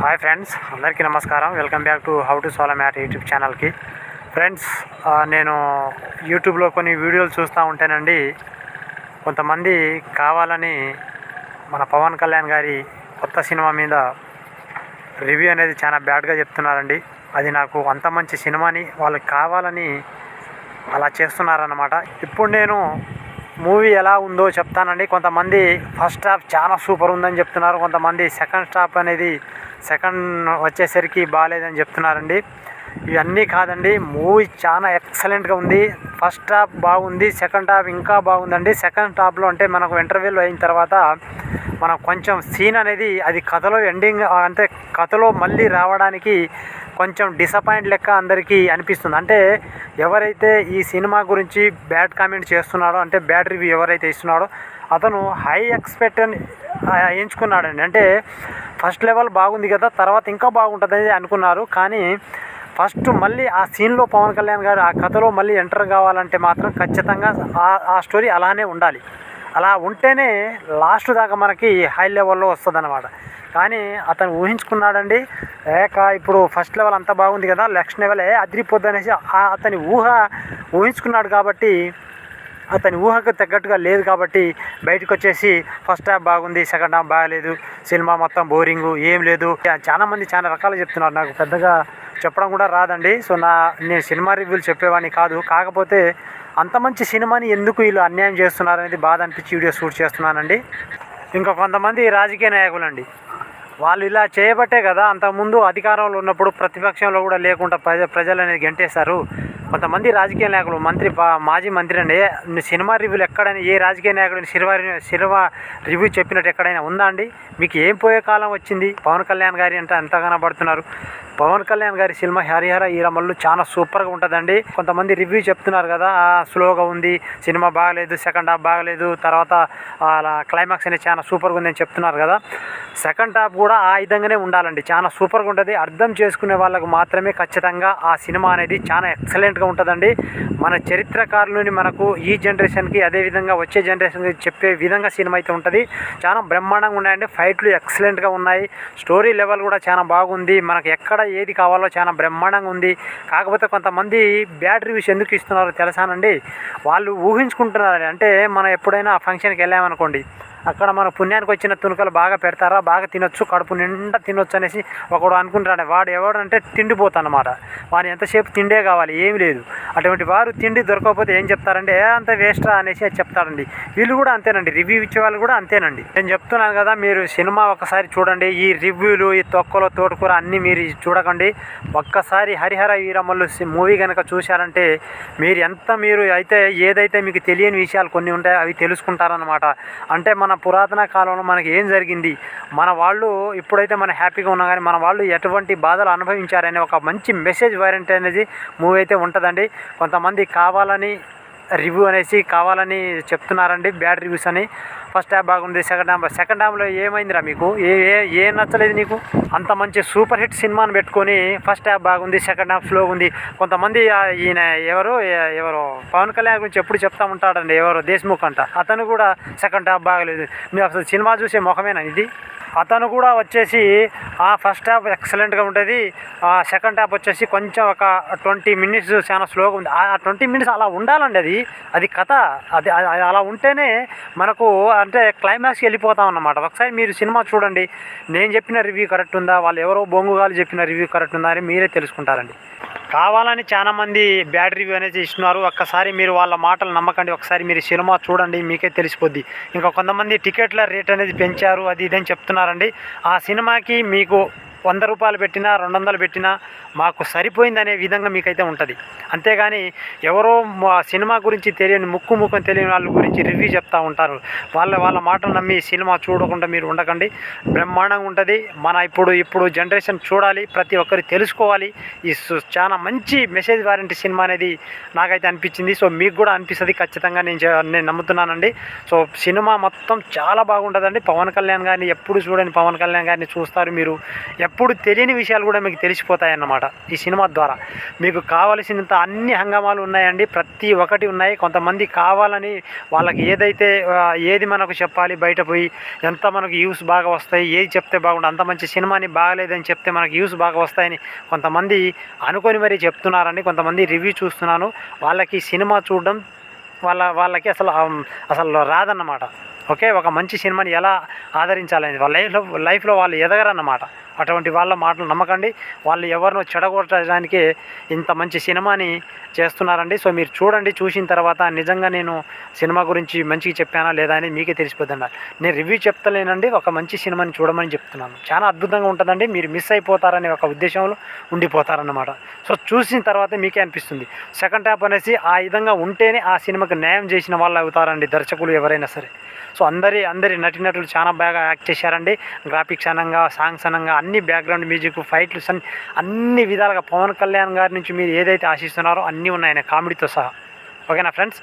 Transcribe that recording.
Hi friends అందరికీ నమస్కారం. Welcome back to how to solve math YouTube ఛానల్కి friends నేను యూట్యూబ్లో కొన్ని వీడియోలు చూస్తూ ఉంటానండి కొంతమంది కావాలని మన పవన్ కళ్యాణ్ గారి కొత్త సినిమా మీద రివ్యూ అనేది చాలా బ్యాడ్గా చెప్తున్నారండి. అది నాకు అంత మంచి సినిమాని వాళ్ళకి కావాలని అలా చేస్తున్నారన్నమాట. ఇప్పుడు నేను మూవీ ఎలా ఉందో చెప్తానండి. కొంతమంది ఫస్ట్ హాఫ్ చాలా సూపర్ ఉందని చెప్తున్నారు. కొంతమంది సెకండ్ హాఫ్ అనేది సెకండ్ వచ్చేసరికి బాగాలేదని చెప్తున్నారండి. ఇవన్నీ కాదండి మూవీ చాలా ఎక్సలెంట్గా ఉంది. ఫస్ట్ హాఫ్ బాగుంది సెకండ్ హాఫ్ ఇంకా బాగుందండి. సెకండ్ హాఫ్లో అంటే మనకు ఇంటర్వ్యూలో అయిన తర్వాత మనం కొంచెం సీన్ అనేది అది కథలో ఎండింగ్ అంటే కథలో మళ్ళీ రావడానికి కొంచెం డిసప్పాయింట్ లెక్క అందరికీ అనిపిస్తుంది. అంటే ఎవరైతే ఈ సినిమా గురించి బ్యాడ్ కామెంట్ చేస్తున్నాడో అంటే బ్యాడ్ రివ్యూ ఎవరైతే ఇస్తున్నాడో అతను హై ఎక్స్పెక్ట్ అని ఎంచుకున్నాడండి. అంటే ఫస్ట్ లెవెల్ బాగుంది కదా తర్వాత ఇంకా బాగుంటుందని అనుకున్నారు. కానీ ఫస్ట్ మళ్ళీ ఆ సీన్లో పవన్ కళ్యాణ్ గారు ఆ కథలో మళ్ళీ ఎంటర్ కావాలంటే మాత్రం ఖచ్చితంగా ఆ స్టోరీ అలానే ఉండాలి. అలా ఉంటేనే లాస్ట్ దాకా మనకి హై లెవెల్లో వస్తుంది కానీ అతను ఊహించుకున్నాడండి ఏక ఇప్పుడు ఫస్ట్ లెవెల్ అంతా బాగుంది కదా నెక్స్ట్ లెవెల్ అదిరిపోద్ది అనేసి అతని ఊహ ఊహించుకున్నాడు కాబట్టి అతని ఊహకు తగ్గట్టుగా లేదు కాబట్టి బయటకు వచ్చేసి ఫస్ట్ హాఫ్ బాగుంది సెకండ్ హాఫ్ బాగాలేదు సినిమా మొత్తం బోరింగ్ ఏం లేదు. చాలా మంది చాలా రకాలు చెప్తున్నారు నాకు పెద్దగా చెప్పడం కూడా రాదండి. సో నా నేను సినిమా రివ్యూలు చెప్పేవాడిని కాదు. కాకపోతే అంత మంచి సినిమాని ఎందుకు వీళ్ళు అన్యాయం చేస్తున్నారు అనేది బాధ అనిపించి వీడియో షూట్ చేస్తున్నానండి. ఇంకా కొంతమంది రాజకీయ నాయకులండి. వాళ్ళు ఇలా చేయబట్టే కదా అంతకుముందు అధికారంలో ఉన్నప్పుడు ప్రతిపక్షంలో కూడా లేకుండా ప్రజ ప్రజలు అనేది గెంటేశారు. కొంతమంది రాజకీయ నాయకులు మంత్రి మాజీ మంత్రి అండి సినిమా రివ్యూలు ఎక్కడైనా ఏ రాజకీయ నాయకుడు సినిమా సినిమా రివ్యూ చెప్పినట్టు ఎక్కడైనా ఉందా అండి? మీకు ఏం పోయే కాలం వచ్చింది? పవన్ కళ్యాణ్ గారి అంటే ఎంత కనబడుతున్నారు? పవన్ కళ్యాణ్ గారి సినిమా హరిహర ఈరమల్లు చాలా సూపర్గా ఉంటుందండి. కొంతమంది రివ్యూ చెప్తున్నారు కదా స్లోగా ఉంది సినిమా బాగలేదు సెకండ్ హాఫ్ బాగలేదు తర్వాత అలా క్లైమాక్స్ అనేది చాలా సూపర్గా ఉందని చెప్తున్నారు కదా. సెకండ్ హాఫ్ కూడా ఆ విధంగానే ఉండాలండి. చాలా సూపర్గా ఉంటుంది. అర్థం చేసుకునే వాళ్ళకు మాత్రమే ఖచ్చితంగా ఆ సినిమా అనేది చాలా ఎక్సలెంట్గా ఉంటుందండి. మన చరిత్రకారులని మనకు ఈ జనరేషన్కి అదేవిధంగా వచ్చే జనరేషన్కి చెప్పే విధంగా సినిమా అయితే ఉంటుంది. చాలా బ్రహ్మాండంగా ఉన్నాయండి. ఫైట్లు ఎక్సలెంట్గా ఉన్నాయి. స్టోరీ లెవెల్ కూడా చాలా బాగుంది. మనకు ఎక్కడ ఏది కావాలో చాలా బ్రహ్మాండంగా ఉంది. కాకపోతే కొంతమంది బ్యాడ్ రివ్యూస్ ఎందుకు ఇస్తున్నారో తెలుసానండి. వాళ్ళు ఊహించుకుంటున్నారని అంటే మనం ఎప్పుడైనా ఫంక్షన్కి వెళ్ళామనుకోండి. అక్కడ మన పుణ్యానికి వచ్చిన తునుకలు బాగా పెడతారా? బాగా తినొచ్చు? కడుపు నిండా తినొచ్చు అనేసి ఒకడు అనుకుంటాడు వాడు ఎవడంటే తిండిపోతానమాట. వాడు ఎంతసేపు తిండే కావాలి? ఏమి లేదు. అటువంటి వారు తిండి దొరకకపోతే ఏం చెప్తారంటే ఏ అంత వేస్ట్రా అనేసి అది చెప్తారండి వీళ్ళు కూడా అంతేనండి. రివ్యూ ఇచ్చే వాళ్ళు కూడా అంతేనండి. నేను చెప్తున్నాను కదా మీరు సినిమా ఒకసారి చూడండి. ఈ రివ్యూలు ఈ తొక్కలు తోటకూర అన్నీ మీరు చూడకండి. ఒక్కసారి హరిహర వీరమల్లు మూవీ కనుక చూశారంటే మీరు ఎంత మీరు అయితే ఏదైతే మీకు తెలియని విషయాలు కొన్ని ఉంటాయో అవి తెలుసుకుంటారనమాట అంటే మన మన పురాతన కాలంలో మనకి ఏం జరిగింది? మన వాళ్ళు ఇప్పుడైతే మనం హ్యాపీగా ఉన్నాం కానీ మన వాళ్ళు ఎటువంటి బాధలు అనుభవించారనే ఒక మంచి మెసేజ్ వారెంట్ అనేది మూవీ అయితే ఉంటుందండి. కొంతమంది కావాలని రివ్యూ అనేసి కావాలని చెప్తున్నారండి బ్యాడ్ రివ్యూస్ అని. ఫస్ట్ హాఫ్ బాగుంది సెకండ్ హాఫ్ సెకండ్ హాఫ్లో ఏమైందిరా మీకు? ఏ ఏ ఏం నచ్చలేదు నీకు? అంత మంచి సూపర్ హిట్ సినిమాని పెట్టుకొని ఫస్ట్ హాఫ్ బాగుంది సెకండ్ హాఫ్ స్లో ఉంది. కొంతమంది ఈయన ఎవరు ఎవరు పవన్ కళ్యాణ్ గురించి ఎప్పుడు చెప్తా ఉంటాడండి ఎవరు దేశ్ముఖ్ అంట. అతను కూడా సెకండ్ హాఫ్ బాగలేదు. మీరు అసలు సినిమా చూసే ముఖమేనా ఇది? అతను కూడా వచ్చేసి ఆ ఫస్ట్ హాఫ్ ఎక్సలెంట్గా ఉంటుంది ఆ సెకండ్ హాఫ్ వచ్చేసి కొంచెం ఒక ట్వంటీ మినిట్స్ చాలా స్లోగా ఉంది. ఆ ట్వంటీ మినిట్స్ అలా ఉండాలండి అది. అది కథ. అది అలా ఉంటేనే మనకు అంటే క్లైమాక్స్కి వెళ్ళిపోతాం అన్నమాట. ఒకసారి మీరు సినిమా చూడండి. నేను చెప్పిన రివ్యూ కరెక్ట్ ఉందా? వాళ్ళు ఎవరో బొంగుగాలు చెప్పిన రివ్యూ కరెక్ట్ ఉందా అని మీరే తెలుసుకుంటారండి. కావాలని చాలా మంది బ్యాడ్ రివ్యూ అనేది ఇస్తున్నారు. ఒక్కసారి మీరు వాళ్ళ మాటలు నమ్మకండి. ఒకసారి మీరు సినిమా చూడండి. మీకే తెలిసిపోద్ది. ఇంకా కొంతమంది టికెట్ల రేట్ అనేది పెంచారు. అది ఇదని చెప్తున్నారండి. ఆ సినిమాకి మీకు వంద రూపాయలు పెట్టినా రెండు వందలు పెట్టినా మాకు సరిపోయిందనే విధంగా మీకైతే ఉంటుంది. అంతేగాని ఎవరో మా సినిమా గురించి తెలియని ముక్కు ముఖం తెలియని వాళ్ళ గురించి రివ్యూ చెప్తూ ఉంటారు. వాళ్ళ వాళ్ళ మాటలు నమ్మి సినిమా చూడకుండా మీరు ఉండకండి. బ్రహ్మాండంగా ఉంటుంది. మన ఇప్పుడు ఇప్పుడు జనరేషన్ చూడాలి ప్రతి ఒక్కరు తెలుసుకోవాలి. ఈ సు- చాలా మంచి మెసేజ్ వారంటీ సినిమా అనేది నాకైతే అనిపించింది. సో మీకు కూడా అనిపిస్తుంది ఖచ్చితంగా నేను నేను నమ్ముతున్నానండి. సో సినిమా మొత్తం చాలా బాగుంటుందండి. పవన్ కళ్యాణ్ గారిని ఎప్పుడు చూడని పవన్ కళ్యాణ్ గారిని చూస్తారు మీరు. ఎప్పుడు తెలియని విషయాలు కూడా మీకు తెలిసిపోతాయన్నమాట ఈ సినిమా ద్వారా. మీకు కావలసినంత అన్ని హంగామాలు ఉన్నాయండి. ప్రతి ఒక్కటి ఉన్నాయి. కొంతమంది కావాలని వాళ్ళకి ఏదైతే ఏది మనకు చెప్పాలి బయట పోయి ఎంత మనకు యూస్ బాగా వస్తాయి ఏది చెప్తే బాగుండు అంత మంచి సినిమాని బాగలేదని చెప్తే మనకు యూస్ బాగా వస్తాయని కొంతమంది అనుకొని మరీ చెప్తున్నారండి. కొంతమంది రివ్యూ చూస్తున్నాను. వాళ్ళకి సినిమా చూడడం వాళ్ళ వాళ్ళకి అసలు అసలు రాదన్నమాట. ఓకే ఒక మంచి సినిమాని ఎలా ఆదరించాలని వాళ్ళ లైఫ్లో లైఫ్లో వాళ్ళు ఎదగరన్నమాట. అటువంటి వాళ్ళ మాటలు నమ్మకండి. వాళ్ళు ఎవరినో చెడగొట్టడానికి ఇంత మంచి సినిమాని చేస్తున్నారండి. సో మీరు చూడండి చూసిన తర్వాత నిజంగా నేను సినిమా గురించి మంచిగా చెప్పానా లేదా అని మీకే తెలిసిపోతుందండి నేను రివ్యూ చెప్తలేనండి. ఒక మంచి సినిమాని చూడమని చెప్తున్నాను. చాలా అద్భుతంగా ఉంటుందండి. మీరు మిస్ అయిపోతారనే ఒక ఉద్దేశంలో ఉండిపోతారన్నమాట. సో చూసిన తర్వాత మీకే అనిపిస్తుంది. సెకండ్ హాఫ్ అనేసి ఆ విధంగా ఉంటేనే ఆ సినిమాకి న్యాయం చేసిన వాళ్ళు అవుతారండి దర్శకులు ఎవరైనా సరే. సో అందరి అందరి నటినటులు చాలా బాగా యాక్ట్ చేశారండి. గ్రాఫిక్స్ అనంగా సాంగ్స్ అనంగా అన్ని బ్యాక్గ్రౌండ్ మ్యూజిక్ ఫైట్లు అన్ని అన్ని విధాలుగా పవన్ కళ్యాణ్ గారి నుంచి మీరు ఏదైతే ఆశిస్తున్నారో అన్నీ ఉన్నాయి ఆయన కామెడీతో సహా. ఓకేనా ఫ్రెండ్స్?